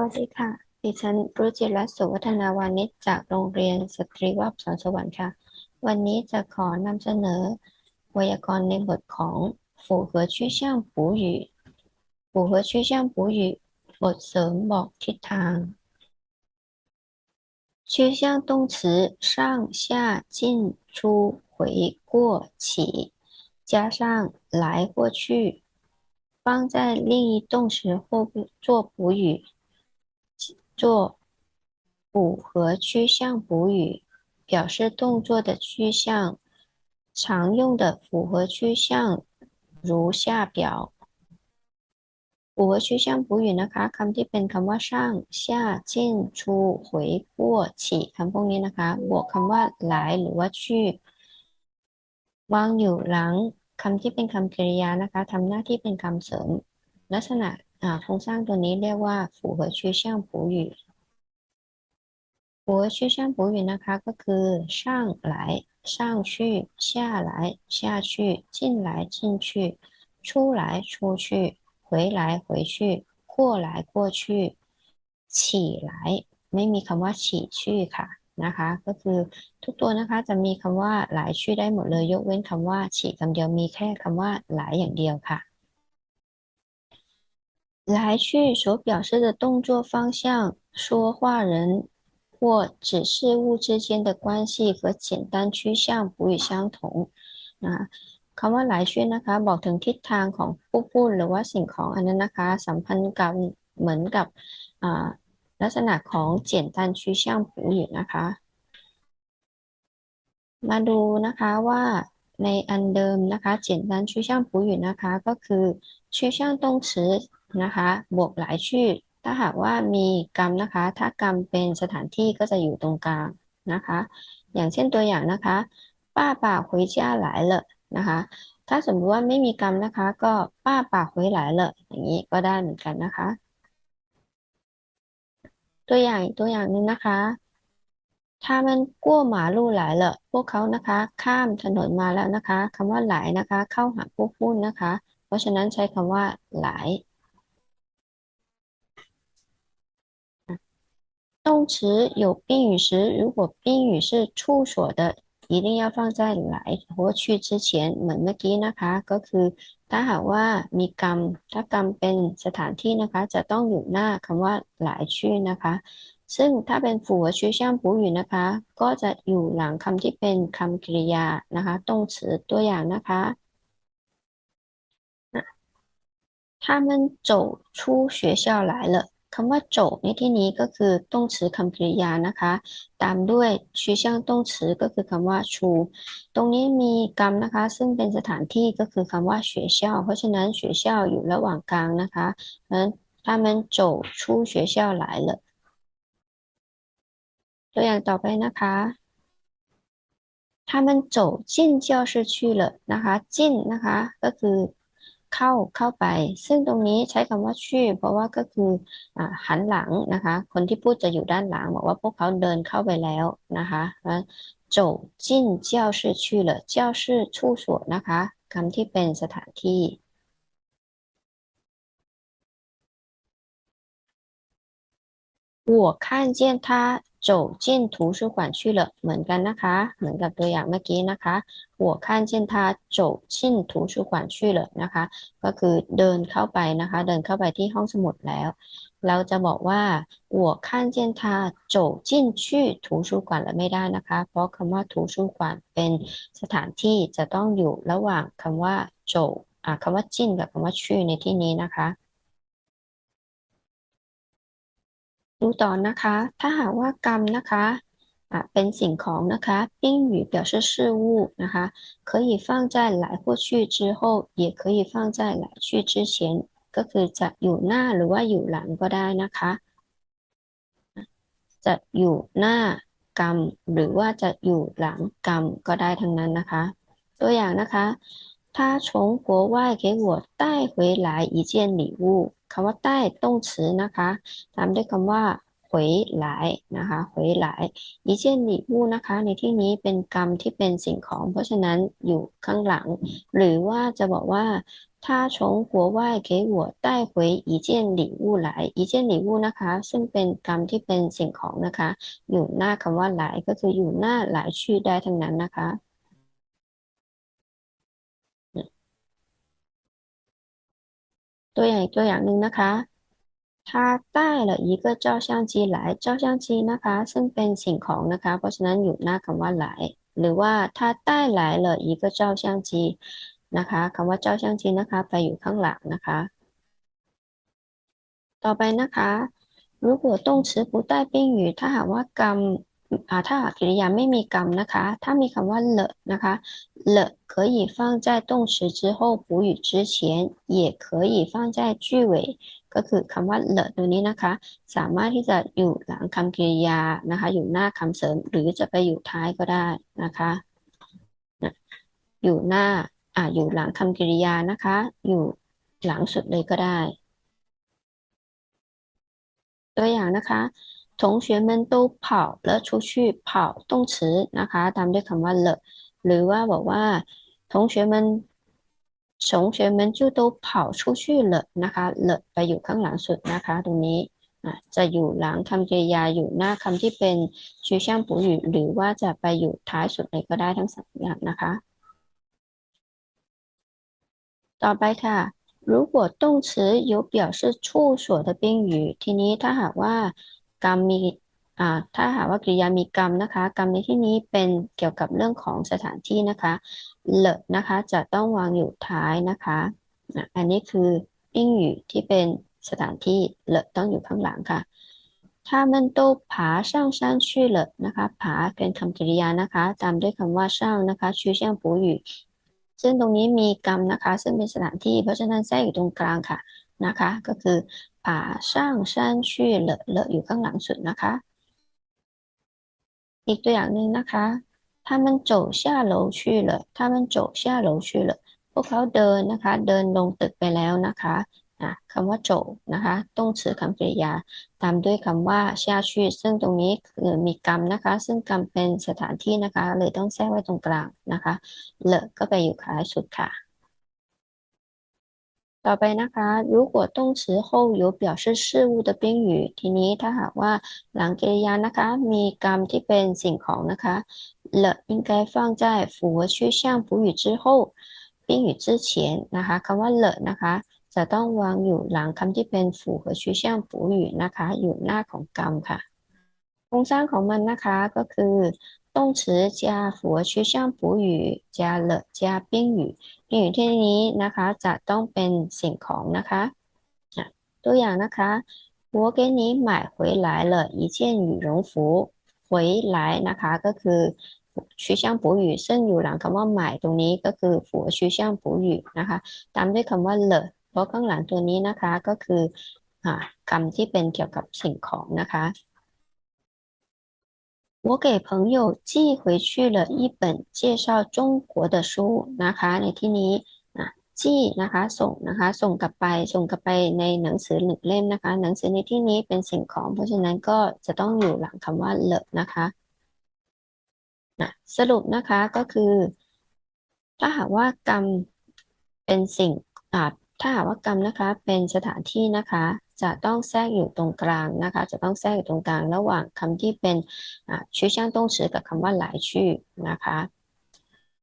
วัสดีค่ะ ดิฉันรุจิรัตน์สุวัฒนาวานิชจากโรงเรียนสตรีวัดสอนสวรรค์ค่ะ วันนี้จะขอนำเสนอไวยากรณ์ในบทของ符合趋向补语符合趋向补语บทเสริมบอกทิศทาง趋向动词上下进出回过起加上来或去放在另一动词后做补语 做符合趋向补语，表示动作的趋向。常用的符合趋向如下表。符合趋向补语นะคะคำที่เป็นคำว่าช่าง下进出回过起คำพวกนี้นะคะบวกคำว่าหลายหรือว่าชื่อวางอยู่หลังคำที่เป็นคำกริยานะคะทำหน้าที่เป็นคำเสริม ลักษณะ โครงสร้างตัวนี้เรียกว่า符合趋向补语符合趋向补语นะคะก็คือ上来上去下来下去进来进去出来出去回来回去过来过去起来ไม่มีคำว่าฉี่ชื่อค่ะนะคะก็คือทุกตัวนะคะจะมีคำว่าหลายชื่อได้หมดเลยยกเว้นคำว่าฉี่คำเดียวมีแค่คำว่าหลายอย่างเดียวค่ะ 来去所表示的动作方向、说话人或指事物之间的关系和简单趋向补语相同นะคำว่าหลายชื่อนะคะบอกถึงทิศทางของผู้พูดหรือว่าสิ่งของอันนั้นนะคะสัมพันธ์กับเหมือนกับลักษณะของ简单趋向补语นะคะ มาดูนะคะว่า ในอันเดิมนะคะเขียนการชื่อช่งผู้อยู่นะคะ ก็คือชื่อช่งต้องซื้อนะคะ บวกหลายชื่อ ถ้าหากว่ามีกรรมนะคะ ถ้ากรรมเป็นสถานที่ก็จะอยู่ตรงกลางนะคะ อย่างเช่นตัวอย่างนะคะ ป้าป่าคุยเจหลายเลอะนะคะ ถ้าสมมติว่าไม่มีกรรมนะคะ ก็ป้าป่าคุยหลายเลอะอย่างนี้ก็ได้เหมือนกันนะคะ ตัวอย่างตัวอย่างนึงนะคะ ถ้ามันกั้วหมาลู่หลายเลยพวกเขานะคะ ข้ามถนนมาแล้วนะคะคำว่าหลายนะคะ เข้าหาผู้พูดนะคะ เพราะฉะนั้นใช้คำว่าหลาย动词有宾语时，如果宾语是处所的，一定要放在来或去之前เหมือนเมื่อกี้นะคะ ก็คือถ้าหากว่ามีกรรมถ้ากรรมเป็นสถานที่นะคะ จะต้องอยู่หน้าคำว่าหลายชื่อนะคะ ซึ่งถ้าเป็น辅和趋向补语นะคะ ก็จะอยู่หลังคำที่เป็นคำกริยานะคะ动词ตัวอย่างนะคะ他们走出学校来了คำว่าโจในที่นี้ก็คือต้อง词คำกริยานะคะ ตามด้วยชื่อช่างต้อง词ก็คือคำว่าชู ตรงนี้มีกรรมนะคะ ซึ่งเป็นสถานที่ก็คือคำว่า学校เพราะฉะนั้น学校อยู่ระหว่างกลางนะคะเพราะฉะนั้น他们走出学校来了 ตัวอย่างต่อไปนะคะ他们走进教室去了นะคะจิ้นนะคะ ก็คือเข้าเข้าไป ซึ่งตรงนี้ใช้คำว่าชื่อ เพราะว่าก็คืออหันหลังนะคะ คนที่พูดจะอยู่ด้านหลังบอกว่าพวกเขาเดินเข้าไปแล้วนะคะ走进教室去了教室处所นะคะคำที่เป็นสถานที่我看见他 走进图书馆去了เหมือนกันนะคะ เหมือนกับตัวอย่างเมื่อกี้นะคะ我看见他走进图书馆去了นะคะ ก็คือเดินเข้าไปนะคะ เดินเข้าไปที่ห้องสมุดแล้ว เราจะบอกว่า我看见他走进去图书馆了ไม่ได้นะคะ เพราะคำว่า图书馆เป็นสถานที่จะต้องอยู่ระหว่างคำว่าโจอ่าคำว่าจิ้นกับคำว่าชื่อในที่นี้นะคะ ดูต่อนะคะ ถ้าหากว่ากรรมนะคะอ่ะเป็นสิ่งของนะคะ宾语表示事物นะคะ可以放在来或去之后也可以放在来去之前ก็คือจะอยู่หน้าหรือว่าอยู่หลังก็ได้นะคะ จะอยู่หน้ากรรมหรือว่าจะอยู่หลังกรรมก็ได้ทั้งนั้นนะคะ ตัวอย่างนะคะ 他从国外给我带回来一件礼物คำว่าใต้ต้อง词นะคะตามด้วยคำว่า回来นะคะ回来一件礼物นะคะ ในที่นี้เป็นกรรมที่เป็นสิ่งของ เพราะฉะนั้นอยู่ข้างหลัง หรือว่าจะบอกว่า他 他从国外给我带回一件礼物来一件礼物นะคะซึ่งเป็นกรรมที่เป็นสิ่งของนะคะอยู่หน้าคำว่าหลายก็คืออยู่หน้าหลายชื่อได้ทั้งนั้นนะคะ ตัวอย่างตัวอย่างหนึ่งนะคะ他带了一个照相机来照相机นะคะซึ่งเป็นสิ่งของนะคะเพราะฉะนั้นอยู่หน้าคำว่าหลายหรือว่า他带来了一个照相机นะคะคำว่าเจ้าช่างจีนะคะไปอยู่ข้างหลังนะคะ ต่อไปนะคะ如果动词不带宾语ถ้าหากว่ากรรมอ่า ถ้าหากกริยาไม่มีกรรมนะคะ ถ้ามีคำว่า了นะคะ了可以放在动词之后补语之前也可以放在句尾ก็คือคำว่าเลตัวนี้นะคะ สามารถที่จะอยู่หลังคำกริยานะคะ อยู่หน้าคำเสริมหรือจะไปอยู่ท้ายก็ได้นะคะอยู่หน้าอ่าอยู่หลังคำกริยานะคะ อยู่หลังสุดเลยก็ได้ตัวอย่างนะคะ 同学们都跑了出去跑动词นะคะตามด้วยคำว่า了หรือว่าบอกว่า同学们同学们就都跑出去了นะคะ了ไปอยู่ข้างหลังสุดนะคะ ตรงนี้จะอยู่หลังคำกริยาอยู่หน้าคำที่เป็นชื่อช่างปูอยู่หรือว่าจะไปอยู่ท้ายสุดเลยก็ได้ทั้งสองอย่างนะคะต่อไปค่ะ如果动词有表示处所的宾语ทีนี้ถ้าหากว่า กรรมมีอ่าถ้าหากว่ากริยามีกรรมนะคะ กรรมในที่นี้เป็นเกี่ยวกับเรื่องของสถานที่นะคะเลนะคะ จะต้องวางอยู่ท้ายนะคะอันนี้คือ宾语ที่เป็นสถานที่เลต้องอยู่ข้างหลังค่ะ他们都爬上山去了นะคะ爬เป็นคำกริยานะคะ ตามด้วยคำว่า上นะคะชื่อเชียงปู语ซึ่งตรงนี้มีกรรมนะคะ ซึ่งเป็นสถานที่ เพราะฉะนั้นแทรกอยู่ตรงกลางค่ะ นะคะ ก็คือป่าช่างชั้อเลอะอยู่ข้างหลังสุดนะคะ อีกตัวอย่างหนึ่งนะคะ他们走下楼去了他们走下楼去了พวกเขาเดินนะคะ เดินลงตึกไปแล้วนะคะคำว่าโจนะคะ ต้องสื่อคำกริยา ตามด้วยคำว่าชาชีซึ่งตรงนี้คือมีกรรมนะคะ ซึ่งกรรมเป็นสถานที่นะคะ เลยต้องแทรกไว้ตรงกลางนะคะ เลอะก็ไปอยู่ข้ายสุดค่ะ ต่อไปนะคะ如果动词后有表示事物的宾语ทีนี้ถ้าหากว่าหลังกริยานะคะ มีกรรมที่เป็นสิ่งของนะคะ了应该放在复合句向补语之后宾语之前นะคะคำว่า了นะคะจะต้องวางอยู่หลังคำที่เป็นฝู和ชื่อช่างปูอยู่นะคะ อยู่หน้าของกรรมค่ะโครงสร้างของมันนะคะก็คือ 动词加辅อชื่อช่างปูอยู่加了加宾语宾语ที่นี้นะคะ จะต้องเป็นสิ่งของนะคะตัวอย่างนะคะ我给你买回来了一件羽绒服回来นะคะก็คือชื่อช่างปูอยู่ซึ่งอยู่หลังคำว่าใหม่ตรงนี้ก็คือฝูชื่อช่างปูอยู่นะคะ ตามด้วยคำว่าเลราะข้างหลังตัวนี้นะคะก็คือคำที่เป็นเกี่ยวกับสิ่งของนะคะ 我给朋友寄回去了一本介绍中国的书นะคะ ในที่นี้จี้นะคะส่งนะคะส่งกลับไปส่งกลับไปในหนังสือหนึ่งเล่มนะคะ หนังสือในที่นี้เป็นสิ่งของ เพราะฉะนั้นก็จะต้องอยู่หลังคำว่าเลนะคะนะสรุปนะคะก็คือ ถ้าหากว่ากรรมเป็นสิ่งอ่าถ้าหากว่ากรรมนะคะเป็นสถานที่นะคะ จะต้องแทรกอยู่ตรงกลางนะคะ จะต้องแทรกอยู่ตรงกลางระหว่างคำที่เป็นชื่อช่างต้งสือกับคำว่าหลายชื่อนะคะ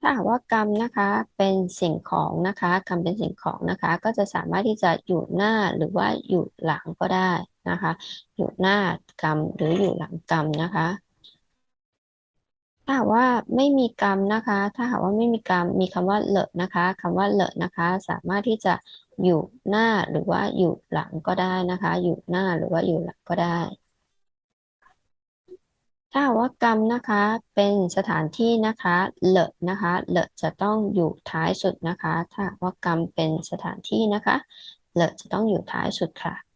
ถ้าหากว่ากรรมนะคะเป็นสิ่งของนะคะคำเป็นสิ่งของนะคะ ก็จะสามารถที่จะอยู่หน้าหรือว่าอยู่หลังก็ได้นะคะ อยู่หน้ากรรมหรืออยู่หลังกรรมนะคะ ถ้าหากว่าไม่มีกรรมนะคะ ถ้าหากว่าไม่มีกรรมมีคำว่าเลอะนะคะคำว่าเลอะนะคะ สามารถที่จะอยู่หน้าหรือว่าอยู่หลังก็ได้นะคะ อยู่หน้าหรือว่าอยู่หลังก็ได้ ถ้าว่ากรรมนะคะเป็นสถานที่นะคะเลอะนะคะเลอะจะต้องอยู่ท้ายสุดนะคะ ถ้าว่ากรรมเป็นสถานที่นะคะเลอะจะต้องอยู่ท้ายสุดค่ะ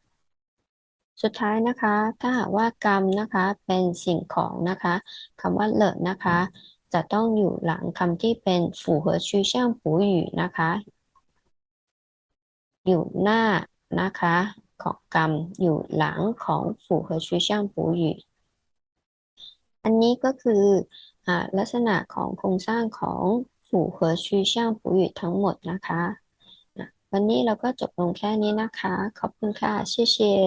สุดท้ายนะคะ ถ้าหากว่ากรรมนะคะเป็นสิ่งของนะคะคำว่าเลอะนะคะ จะต้องอยู่หลังคำที่เป็นฝูเหอชื่อช่างปูอยู่นะคะ อยู่หน้านะคะ ของกรรมอยู่หลังของฝูเหอชื่อช่างปูอยู่อันนี้ก็คืออลักษณะของโครงสร้างของฝูเหอชื่อช่างปูอยู่ทั้งหมดนะคะ วันนี้เราก็จบลงแค่นี้นะคะ ขอบคุณค่ะเชี่ย